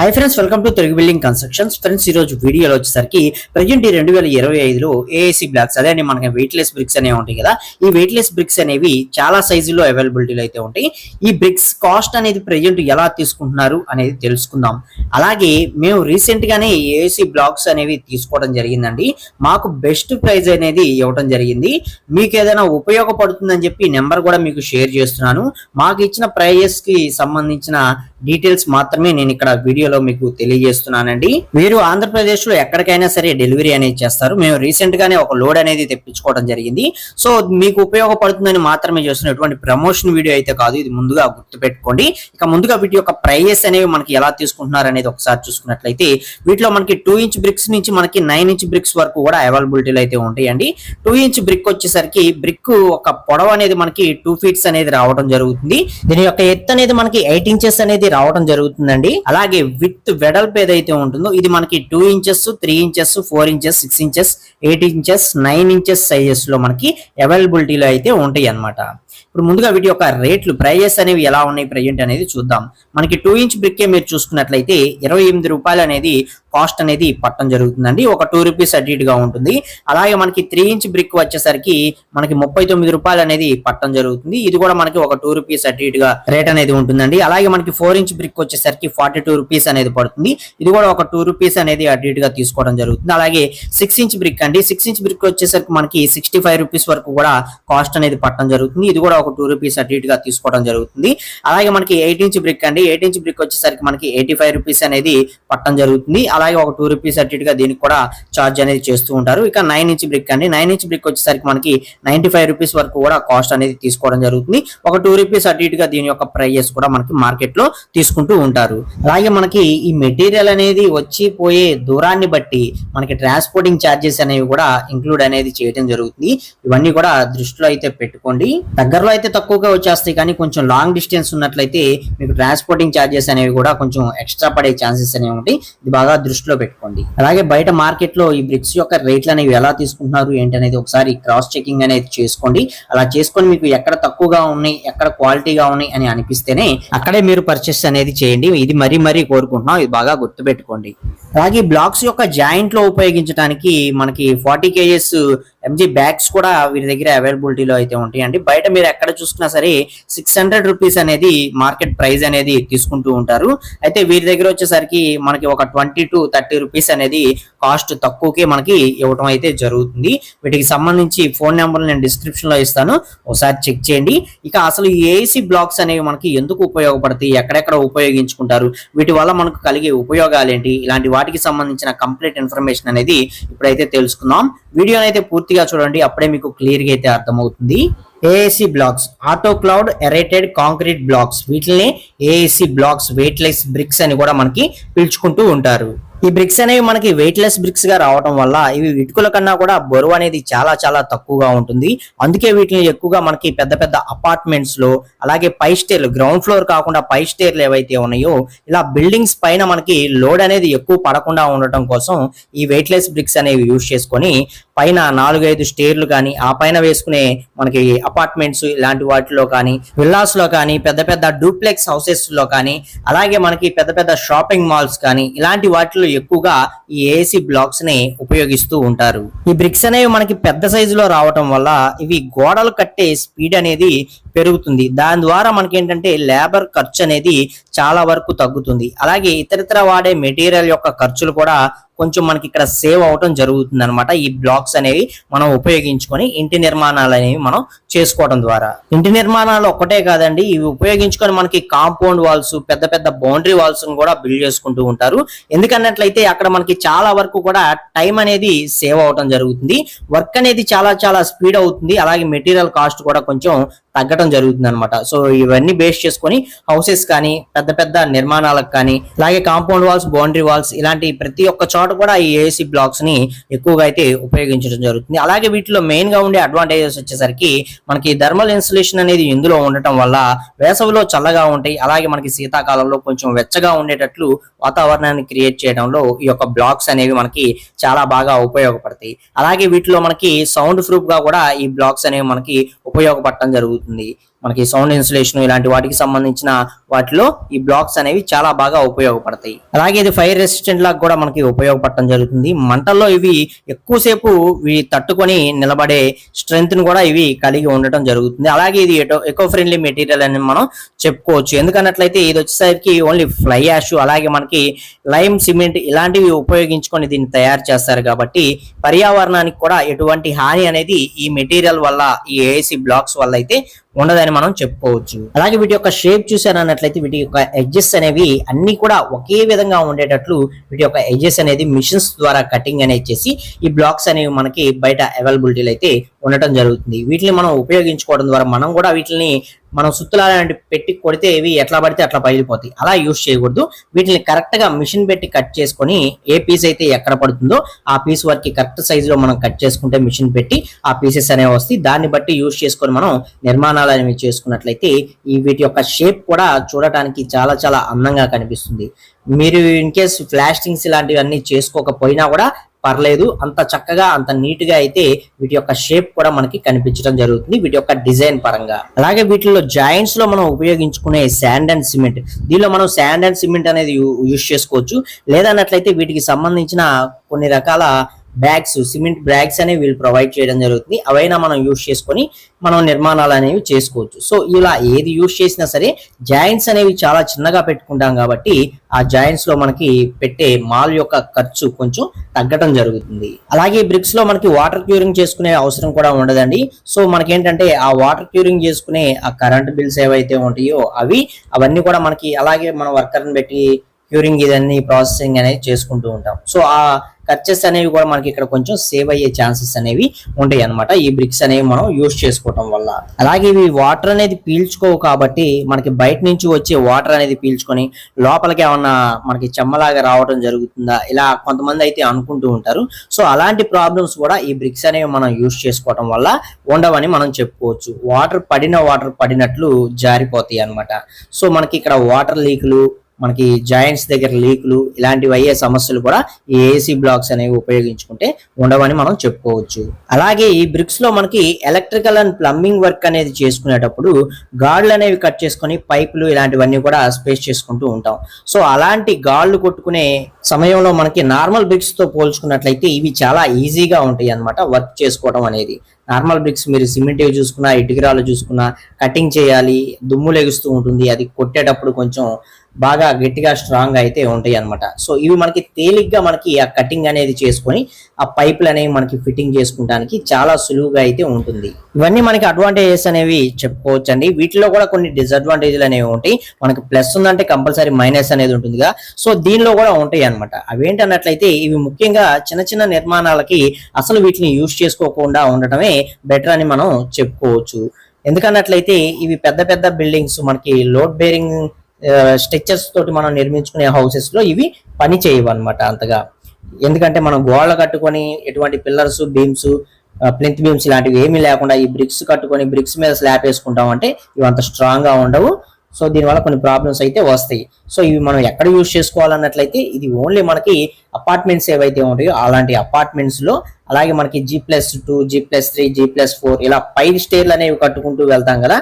Hi friends welcome to Telugu building constructions friends ఈ రోజు వీడియోలో వచ్చేసరికి ప్రజెంట్ ఈ రెండు వేల ఇరవై ఐదులో ఏఏసీ బ్లాక్స్ అదే అండి మనకి వెయిట్లెస్ బ్రిక్స్ అనేవి ఉంటాయి కదా. ఈ వెయిట్లెస్ బ్రిక్స్ అనేవి చాలా సైజులో అవైలబిలిటీలో అయితే ఉంటాయి. ఈ బ్రిక్స్ కాస్ట్ అనేది ప్రజెంట్ ఎలా తీసుకుంటున్నారు అనేది తెలుసుకుందాం. అలాగే మేము రీసెంట్ గానే ఏఏసీ బ్లాక్స్ అనేవి తీసుకోవడం జరిగిందండి. మాకు బెస్ట్ ప్రైజ్ అనేది ఇవ్వడం జరిగింది. మీకు ఏదైనా ఉపయోగపడుతుందని చెప్పి నెంబర్ కూడా మీకు షేర్ చేస్తున్నాను. మాకు ఇచ్చిన ప్రైజెస్కి సంబంధించిన డీటెయిల్స్ మాత్రమే నేను ఇక్కడ వీడియోలో మీకు తెలియజేస్తున్నానండి. మీరు ఆంధ్రప్రదేశ్లో ఎక్కడికైనా సరే డెలివరీ అనేది చేస్తారు. మేము రీసెంట్ గానే ఒక లోడ్ అనేది తెప్పించుకోవడం జరిగింది. సో మీకు ఉపయోగపడుతుందని మాత్రమే చేస్తున్నటువంటి ప్రమోషన్ వీడియో అయితే కాదు. ఇది ముందుగా గుర్తుపెట్టుకోండి. ఇక ముందుగా వీటి యొక్క ప్రైజెస్ అనేవి మనకి ఎలా తీసుకుంటున్నారు అనేది ఒకసారి చూసుకున్నట్లయితే వీటిలో మనకి టూ ఇంచ్ బ్రిక్స్ నుంచి మనకి నైన్ ఇంచ్ బ్రిక్స్ వరకు కూడా అవైలబిలిటీలు అయితే ఉంటాయండి. టూ ఇంచ్ బ్రిక్ వచ్చేసరికి బ్రిక్ ఒక పొడవు అనేది మనకి టూ ఫీట్స్ అనేది రావడం జరుగుతుంది. దీని యొక్క ఎత్తు అనేది మనకి ఎయిట్ ఇంచెస్ అనేది రావడం జరుగుతుందండి. అలాగే విత్ వెడల్పు ఏదైతే ఉంటుందో ఇది మనకి two inches three inches four inches six inches eight inches nine inches సైజెస్లో మనకి అవైలబిలిటీలో అయితే ఉంటాయి అనమాట ఇప్పుడు ముందుగా వీటి యొక్క రేట్లు ప్రైజెస్ అనేవి ఎలా ఉన్నాయి ప్రజెంట్ అనేది చూద్దాం. మనకి టూ ఇంచ్ బ్రిక్కే మీరు చూసుకున్నట్లయితే ఇరవై ఎనిమిది రూపాయలు అనేది కాస్ట్ అనేది పట్టడం జరుగుతుందండి. ఒక టూ రూపీస్ అటు గా ఉంటుంది. అలాగే మనకి త్రీ ఇంచ్ బ్రిక్ వచ్చేసరికి మనకి ముప్పై తొమ్మిది రూపాయలు అనేది పట్టడం జరుగుతుంది. ఇది కూడా మనకి ఒక టూ రూపీస్ అటు గా రేట్ అనేది ఉంటుందండి. అలాగే మనకి ఫోర్ ఇంచ్ బ్రిక్ వచ్చేసరికి ఫార్టీ టూ రూపీస్ అనేది పడుతుంది. ఇది కూడా ఒక టూ రూపీస్ అనేది అటు గా తీసుకోవడం జరుగుతుంది. అలాగే సిక్స్ ఇంచ్ బ్రిక్ అండి. సిక్స్ ఇంచ్ బ్రిక్ వచ్చేసరికి మనకి సిక్స్టీ ఫైవ్ రూపీస్ వరకు కూడా కాస్ట్ అనేది పట్టడం జరుగుతుంది. ఇది కూడా ఒక టూ రూపీస్ అటు ఇటుగా తీసుకోవడం జరుగుతుంది. అలాగే మనకి ఎయిట్ ఇంచ్ బ్రిక్ అండి. ఎయిట్ ఇంచ్ బ్రిక్ వచ్చేసరికి మనకి ఎయిటీ ఫైవ్ రూపీస్ అనేది పట్టడం జరుగుతుంది. అలాగే ఒక టూ రూపీస్ అటు ఇటుగా దీనికి కూడా చార్జ్ అనేది చేస్తూ ఉంటారు. ఇక నైన్ ఇంచ్ బ్రిక్ అండి. నైన్ ఇంచ్ బ్రిక్ వచ్చేసరికి మనకి నైన్టీ ఫైవ్ రూపీస్ వరకు కూడా కాస్ట్ అనేది తీసుకోవడం జరుగుతుంది. ఒక టూ రూపీస్ అటు ఇటుగా దీని యొక్క ప్రైజెస్ కూడా మనకి మార్కెట్లో తీసుకుంటూ ఉంటారు. అలాగే మనకి ఈ మెటీరియల్ అనేది వచ్చి పోయే దూరాన్ని బట్టి మనకి ట్రాన్స్పోర్టింగ్ ఛార్జెస్ అనేవి కూడా ఇంక్లూడ్ అనేది చేయడం జరుగుతుంది. ఇవన్నీ కూడా దృష్టిలో అయితే పెట్టుకోండి. దగ్గరలో అయితే తక్కువగా వచ్చేస్తాయి. కానీ కొంచెం లాంగ్ డిస్టెన్స్ ఉన్నట్లయితే మీకు ట్రాన్స్పోర్టింగ్ ఛార్జెస్ అనేవి కూడా కొంచెం ఎక్స్ట్రా పడే ఛాన్సెస్ అనేవి ఉంటాయి. ఇది బాగా దృష్టిలో పెట్టుకోండి. అలాగే బయట మార్కెట్లో ఈ బ్రిక్స్ యొక్క రేట్లు అనేవి ఎలా తీసుకుంటున్నారు ఏంటి అనేది ఒకసారి క్రాస్ చెకింగ్ అనేది చేసుకోండి. అలా చేసుకొని మీకు ఎక్కడ తక్కువగా ఉన్నాయి ఎక్కడ క్వాలిటీగా ఉన్నాయి అని అనిపిస్తేనే అక్కడే మీరు పర్చేస్ అనేది చేయండి. ఇది మరీ మరీ కోరుకుంటున్నాం. ఇది బాగా గుర్తుపెట్టుకోండి. అలాగే బ్లాక్స్ యొక్క జాయింట్లో ఉపయోగించడానికి మనకి ఫార్టీ కేజెస్ ఎంజీ బ్యాగ్స్ కూడా వీరి దగ్గర అవైలబిలిటీలో అయితే ఉంటాయి అండి బయట మీరు ఎక్కడ చూసుకున్నా సరే సిక్స్ హండ్రెడ్ రూపీస్ అనేది మార్కెట్ ప్రైస్ అనేది తీసుకుంటూ ఉంటారు. అయితే వీరి దగ్గర వచ్చేసరికి మనకి ఒక ట్వంటీ టు థర్టీ రూపీస్ అనేది కాస్ట్ తక్కువకే మనకి ఇవ్వటం అయితే జరుగుతుంది. వీటికి సంబంధించి ఫోన్ నెంబర్ నేను డిస్క్రిప్షన్లో ఇస్తాను. ఒకసారి చెక్ చేయండి. ఇక అసలు ఏసీ బ్లాక్స్ అనేవి మనకి ఎందుకు ఉపయోగపడతాయి? ఎక్కడెక్కడ ఉపయోగించుకుంటారు? వీటి వల్ల మనకు కలిగే ఉపయోగాలు ఏంటి? ఇలాంటి వాటికి సంబంధించిన కంప్లీట్ ఇన్ఫర్మేషన్ అనేది ఇప్పుడైతే తెలుసుకుందాం. వీడియోని అయితే పూర్తిగా చూడండి. అప్పుడే మీకు క్లియర్గా అయితే అర్థమవుతుంది. AAC blocks autoclaved aerated concrete blocks వీటిని ఏఏసి బ్లాక్స్ వెయిట్లెస్ బ్రిక్స్ అని కూడా మనకి పిలుచుకుంటూ ఉంటారు. ఈ బ్రిక్స్ అనేవి మనకి వెయిట్లెస్ బ్రిక్స్గా రావడం వల్ల ఇవి ఇటుకల కన్నా కూడా బరువు అనేది చాలా చాలా తక్కువగా ఉంటుంది. అందుకే వీటిని ఎక్కువగా మనకి పెద్ద పెద్ద అపార్ట్మెంట్స్లో అలాగే పై స్టేర్లు గ్రౌండ్ ఫ్లోర్ కాకుండా పై స్టేర్లు ఏవైతే ఉన్నాయో ఇలా బిల్డింగ్స్ పైన మనకి లోడ్ అనేది ఎక్కువ పడకుండా ఉండటం కోసం ఈ వెయిట్లెస్ బ్రిక్స్ అనేవి యూజ్ చేసుకొని పైన నాలుగైదు స్టేర్లు కానీ ఆ పైన వేసుకునే మనకి అపార్ట్మెంట్స్ ఇలాంటి వాటిలో కానీ విల్లాస్లో కానీ పెద్ద పెద్ద డూప్లెక్స్ హౌసెస్లో కానీ అలాగే మనకి పెద్ద పెద్ద షాపింగ్ మాల్స్ కానీ ఇలాంటి వాటిలో ఎక్కువగా ఈ ఏసీ బ్లాక్స్ని ఉపయోగిస్తూ ఉంటారు. ఈ బ్రిక్స్ అనేవి మనకి పెద్ద సైజులో రావటం వల్ల ఇవి గోడలు కట్టే స్పీడ్ అనేది పెరుగుతుంది. దాని ద్వారా మనకి ఏంటంటే లేబర్ ఖర్చు అనేది చాలా వరకు తగ్గుతుంది. అలాగే ఇతరితర వాడే మెటీరియల్ యొక్క ఖర్చులు కూడా కొంచెం మనకి ఇక్కడ సేవ్ అవటం జరుగుతుంది అనమాట ఈ బ్లాక్స్ అనేవి మనం ఉపయోగించుకొని ఇంటి నిర్మాణాలు అనేవి మనం చేసుకోవడం ద్వారా. ఇంటి నిర్మాణాలు ఒక్కటే కాదండి ఇవి ఉపయోగించుకొని మనకి కాంపౌండ్ వాల్స్ పెద్ద పెద్ద బౌండరీ వాల్స్ కూడా బిల్డ్ చేసుకుంటూ ఉంటారు. ఎందుకన్నట్లయితే అక్కడ మనకి చాలా వరకు కూడా టైం అనేది సేవ్ అవటం జరుగుతుంది. వర్క్ అనేది చాలా చాలా స్పీడ్ అవుతుంది. అలాగే మెటీరియల్ కాస్ట్ కూడా కొంచెం తగ్గడం జరుగుతుంది అనమాట సో ఇవన్నీ బేస్ చేసుకొని హౌసెస్ కానీ పెద్ద పెద్ద నిర్మాణాలకు కానీ అలాగే కాంపౌండ్ వాల్స్ బౌండరీ వాల్స్ ఇలాంటి ప్రతి ఒక్క చోట కూడా ఈ ఏసీ బ్లాక్స్ని ఎక్కువగా అయితే ఉపయోగించడం జరుగుతుంది. అలాగే వీటిలో మెయిన్గా ఉండే అడ్వాంటేజెస్ వచ్చేసరికి మనకి థర్మల్ ఇన్సులేషన్ అనేది ఇందులో ఉండటం వల్ల వేసవిలో చల్లగా ఉంటాయి. అలాగే మనకి శీతాకాలంలో కొంచెం వెచ్చగా ఉండేటట్లు వాతావరణాన్ని క్రియేట్ చేయడంలో ఈ యొక్క బ్లాక్స్ అనేవి మనకి చాలా బాగా ఉపయోగపడతాయి. అలాగే వీటిలో మనకి సౌండ్ ప్రూఫ్గా కూడా ఈ బ్లాక్స్ అనేవి మనకి ఉపయోగపడటం జరుగుతుంది. జరుగుతుంది మనకి సౌండ్ ఇన్సులేషన్ ఇలాంటి వాటికి సంబంధించిన వాటిలో ఈ బ్లాక్స్ అనేవి చాలా బాగా ఉపయోగపడతాయి. అలాగే ఇది ఫైర్ రెసిస్టెంట్ లాగా కూడా మనకి ఉపయోగపడటం జరుగుతుంది. మంటల్లో ఇవి ఎక్కువసేపు ఇవి తట్టుకొని నిలబడే స్ట్రెంగ్త్ను కూడా ఇవి కలిగి ఉండటం జరుగుతుంది. అలాగే ఇది ఎకో ఫ్రెండ్లీ మెటీరియల్ అని మనం చెప్పుకోవచ్చు. ఎందుకన్నట్లయితే ఇది వచ్చేసరికి ఓన్లీ ఫ్లై యాష్ అలాగే మనకి లైమ్ సిమెంట్ ఇలాంటివి ఉపయోగించుకొని దీన్ని తయారు చేస్తారు కాబట్టి పర్యావరణానికి కూడా ఎటువంటి హాని అనేది ఈ మెటీరియల్ వల్ల ఈ ఏసీ బ్లాక్స్ వల్ల అయితే ఉండదని మనం చెప్పుకోవచ్చు. అలాగే వీటి యొక్క షేప్ చూసారన్నట్లయితే వీటి యొక్క ఎడ్జెస్ అనేవి అన్ని కూడా ఒకే విధంగా ఉండేటట్లు వీటి యొక్క ఎడ్జెస్ అనేది మిషన్స్ ద్వారా కటింగ్ అనేది చేసి ఈ బ్లాక్స్ అనేవి మనకి బయట అవైలబిలిటీలు అయితే ఉండటం జరుగుతుంది. వీటిని మనం ఉపయోగించుకోవడం ద్వారా మనం కూడా వీటిని మనం సుత్తులాంటి పెట్టి కొడితే ఇవి ఎట్లా పడితే అట్లా పగిలిపోతాయి. అలా యూస్ చేయకూడదు. వీటిని కరెక్ట్గా మిషన్ పెట్టి కట్ చేసుకొని ఏ పీస్ అయితే ఎక్కడ పడుతుందో ఆ పీస్ వరకు కరెక్ట్ సైజ్లో మనం కట్ చేసుకుంటే మిషన్ పెట్టి ఆ పీసెస్ అనేవి వస్తాయి. దాన్ని బట్టి యూస్ చేసుకొని మనం నిర్మాణాలు అనేవి చేసుకున్నట్లయితే ఈ వీటి యొక్క షేప్ కూడా చూడటానికి చాలా చాలా అందంగా కనిపిస్తుంది. మీరు ఇన్ కేస్ ఫ్లాస్టింగ్స్ ఇలాంటివన్నీ చేసుకోకపోయినా కూడా పర్లేదు అంత చక్కగా అంత నీట్గా అయితే వీటి యొక్క షేప్ కూడా మనకి కనిపించడం జరుగుతుంది వీటి యొక్క డిజైన్ పరంగా. అలాగే వీటిలో జాయింట్స్లో మనం ఉపయోగించుకునే శాండ్ అండ్ సిమెంట్ దీనిలో మనం శాండ్ అండ్ సిమెంట్ అనేది యూజ్ చేసుకోవచ్చు. లేదన్నట్లయితే వీటికి సంబంధించిన కొన్ని రకాల బ్యాగ్స్ సిమెంట్ బ్యాగ్స్ అనేవి వీళ్ళు ప్రొవైడ్ చేయడం జరుగుతుంది. అవైనా మనం యూజ్ చేసుకొని మనం నిర్మాణాలు అనేవి చేసుకోవచ్చు. సో ఇలా ఏది యూజ్ చేసినా సరే జాయింట్స్ అనేవి చాలా చిన్నగా పెట్టుకుంటాం కాబట్టి ఆ జాయింట్స్లో మనకి పెట్టే మాల్ యొక్క ఖర్చు కొంచెం తగ్గటం జరుగుతుంది. అలాగే బ్రిక్స్లో మనకి వాటర్ క్యూరింగ్ చేసుకునే అవసరం కూడా ఉండదండి. సో మనకేంటంటే ఆ వాటర్ క్యూరింగ్ చేసుకునే ఆ కరెంట్ బిల్స్ ఏవైతే ఉంటాయో అవి అవన్నీ కూడా మనకి అలాగే మన వర్కర్ని పెట్టి క్యూరింగ్ ఇదన్నీ ప్రాసెసింగ్ అనేది చేసుకుంటూ ఉంటాం. సో ఆ ఖర్చెస్ అనేవి కూడా మనకి ఇక్కడ కొంచెం సేవ్ అయ్యే ఛాన్సెస్ అనేవి ఉంటాయి అన్నమాట. ఈ బ్రిక్స్ అనేవి మనం యూస్ చేసుకోవటం వల్ల. అలాగే ఇవి వాటర్ అనేది పీల్చుకోవు కాబట్టి మనకి బయట నుంచి వచ్చే వాటర్ అనేది పీల్చుకొని లోపలికి ఏమన్నా మనకి చెమ్మలాగా రావడం జరుగుతుందా? ఇలా కొంతమంది అయితే అనుకుంటూ ఉంటారు. సో అలాంటి ప్రాబ్లమ్స్ కూడా ఈ బ్రిక్స్ అనేవి మనం యూస్ చేసుకోవటం వల్ల ఉండవని మనం చెప్పుకోవచ్చు. వాటర్ పడిన వాటర్ పడినట్లు జారిపోతాయి అన్నమాట. సో మనకి ఇక్కడ వాటర్ లీకులు మనకి జాయింట్స్ దగ్గర లీకులు ఇలాంటివి అయ్యే సమస్యలు కూడా ఈ ఏసీ బ్లాక్స్ అనేవి ఉపయోగించుకుంటే ఉండవని మనం చెప్పుకోవచ్చు. అలాగే ఈ బ్రిక్స్లో మనకి ఎలక్ట్రికల్ అండ్ ప్లంబింగ్ వర్క్ అనేది చేసుకునేటప్పుడు గాడ్లు అనేవి కట్ చేసుకొని పైపులు ఇలాంటివన్నీ కూడా స్పేస్ చేసుకుంటూ ఉంటాం. సో అలాంటి గాడ్లు కొట్టుకునే సమయంలో మనకి నార్మల్ బ్రిక్స్తో పోల్చుకున్నట్లయితే ఇవి చాలా ఈజీగా ఉంటాయి అన్నమాట వర్క్ చేసుకోవడం అనేది. నార్మల్ బ్రిక్స్ మీరు సిమెంట్ చూసుకున్నా ఇటుకరాలు చూసుకున్నా కటింగ్ చేయాలి దుమ్ము లెగుస్తూ ఉంటుంది అది కొట్టేటప్పుడు కొంచెం బాగా గట్టిగా స్ట్రాంగ్ అయితే ఉంటాయి అన్నమాట సో ఇవి మనకి తేలిగ్గా మనకి ఆ కటింగ్ అనేది చేసుకొని ఆ పైపులు అనేవి మనకి ఫిట్టింగ్ చేసుకోవడానికి చాలా సులువుగా అయితే ఉంటుంది. ఇవన్నీ మనకి అడ్వాంటేజెస్ అనేవి చెప్పుకోవచ్చు అండి వీటిలో కూడా కొన్ని డిసడ్వాంటేజ్లు అనేవి ఉంటాయి. మనకి ప్లస్ ఉందంటే కంపల్సరీ మైనస్ అనేది ఉంటుందిగా. సో దీనిలో కూడా ఉంటాయి అనమాట అవేంటన్నట్లయితే ఇవి ముఖ్యంగా చిన్న చిన్న నిర్మాణాలకి అసలు వీటిని యూజ్ చేసుకోకుండా ఉండటమే బెటర్ అని మనం చెప్పుకోవచ్చు. ఎందుకన్నట్లయితే ఇవి పెద్ద పెద్ద బిల్డింగ్స్ మనకి లోడ్ బేరింగ్ స్ట్రక్చర్స్ తోటి మనం నిర్మించుకునే హౌసెస్లో ఇవి పని చేయవన్నమాట అంతగా. ఎందుకంటే మనం గోడలు కట్టుకొని ఎటువంటి పిల్లర్స్ బీమ్స్ ప్లింత్ బీమ్స్ ఇలాంటివి ఏమీ లేకుండా ఈ బ్రిక్స్ కట్టుకొని బ్రిక్స్ మీద స్లాబ్ వేసుకుంటాం అంటే ఇవి అంత స్ట్రాంగ్గా ఉండవు. సో దీనివల్ల కొన్ని ప్రాబ్లమ్స్ అయితే వస్తాయి. సో ఇవి మనం ఎక్కడ యూజ్ చేసుకోవాలన్నట్లయితే ఇది ఓన్లీ మనకి అపార్ట్మెంట్స్ ఏవైతే ఉంటాయో అలాంటి అపార్ట్మెంట్స్లో అలాగే మనకి G plus two G plus three G plus four ఇలా పై స్టేర్లు అనేవి కట్టుకుంటూ వెళ్తాం కదా.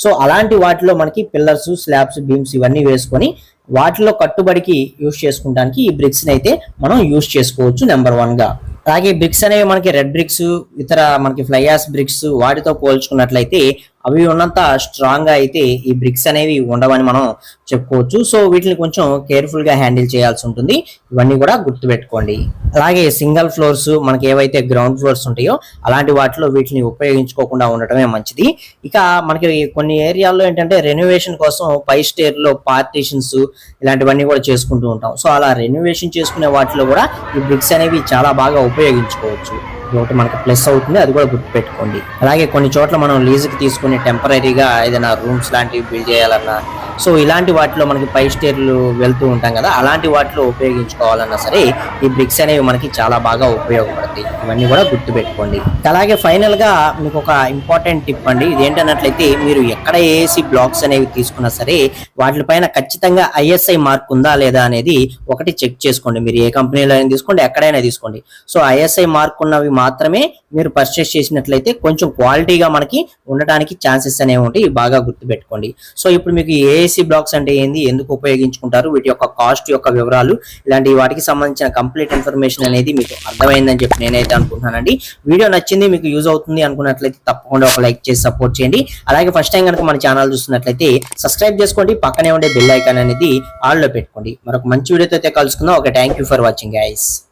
సో అలాంటి వాటిలో మనకి పిల్లర్స్ స్లాబ్స్ బీమ్స్ ఇవన్నీ వేసుకొని వాటిలో కట్టుబడికి యూజ్ చేసుకోవడానికి ఈ బ్రిక్స్ అయితే మనం యూజ్ చేసుకోవచ్చు నెంబర్ వన్గా. అలాగే బ్రిక్స్ అనేవి మనకి రెడ్ బ్రిక్స్ ఇతర మనకి ఫ్లైయాస్ బ్రిక్స్ వాటితో పోల్చుకున్నట్లయితే అవి ఉన్నంత స్ట్రాంగ్గా అయితే ఈ బ్రిక్స్ అనేవి ఉండవని మనం చెప్పుకోవచ్చు. సో వీటిని కొంచెం కేర్ఫుల్గా హ్యాండిల్ చేయాల్సి ఉంటుంది. ఇవన్నీ కూడా గుర్తుపెట్టుకోండి. అలాగే సింగిల్ ఫ్లోర్స్ మనకి ఏవైతే గ్రౌండ్ ఫ్లోర్స్ ఉంటాయో అలాంటి వాటిలో వీటిని ఉపయోగించుకోకుండా ఉండటమే మంచిది. ఇక మనకి కొన్ని ఏరియాల్లో ఏంటంటే రెనోవేషన్ కోసం పై స్టేర్లో పార్టీషన్స్ ఇలాంటివన్నీ కూడా చేసుకుంటూ ఉంటాం. సో అలా రెనోవేషన్ చేసుకునే వాటిలో కూడా ఈ బ్రిక్స్ అనేవి చాలా బాగా ఉపయోగించుకోవచ్చు. ఒకటి మనకు ప్లస్ అవుతుంది అది కూడా గుర్తుపెట్టుకోండి. అలాగే కొన్ని చోట్ల మనం లీజుకి తీసుకుని టెంపరీగా ఏదైనా రూమ్స్ లాంటివి బిల్డ్ చేయాలన్నా సో ఇలాంటి వాటిలో మనకి పై స్టేర్లు వెళ్తూ ఉంటాం కదా అలాంటి వాటిలో ఉపయోగించుకోవాలన్నా సరే ఈ బ్రిక్స్ అనేవి మనకి చాలా బాగా ఉపయోగపడతాయి. ఇవన్నీ కూడా గుర్తుపెట్టుకోండి. అలాగే ఫైనల్గా మీకు ఒక ఇంపార్టెంట్ టిప్ అండి. ఇదేంటన్నట్లయితే మీరు ఎక్కడ ఏసీ బ్లాక్స్ అనేవి తీసుకున్నా సరే వాటిపైన ఖచ్చితంగా ఐఎస్ఐ మార్క్ ఉందా లేదా అనేది ఒకటి చెక్ చేసుకోండి. మీరు ఏ కంపెనీలో అయినా తీసుకోండి ఎక్కడైనా తీసుకోండి. సో ఐఎస్ఐ మార్క్ ఉన్నవి మాత్రమే మీరు పర్చేస్ చేసినట్లయితే కొంచెం క్వాలిటీగా మనకి ఉండటానికి ఛాన్సెస్ అనేవి ఉంటాయి. బాగా గుర్తుపెట్టుకోండి. సో ఇప్పుడు మీకు ఏ ఏఏసి బ్లాక్స్ అంటే ఏంది? ఎందుకు ఉపయోగించుకుంటారు? వీటి యొక్క కాస్ట్ యొక్క వివరాలు ఇలాంటి వాటికి సంబంధించిన కంప్లీట్ ఇన్ఫర్మేషన్ అనేది మీకు అర్థమైందని చెప్పి నేనైతే అనుకుంటున్నానండి. వీడియో నచ్చింది మీకు యూజ్ అవుతుంది అనుకున్నట్లయితే తప్పకుండా ఒక లైక్ చేసి సపోర్ట్ చేయండి. అలాగే ఫస్ట్ టైం కనుక మన ఛానల్ చూస్తున్నట్లయితే సబ్స్క్రైబ్ చేసుకోండి. పక్కనే ఉండే బెల్ ఐకాన్ అనేది ఆల్లో పెట్టుకోండి. మరొక మంచి వీడియోతో అయితే కలుసుకుందాం. Okay thank you for watching guys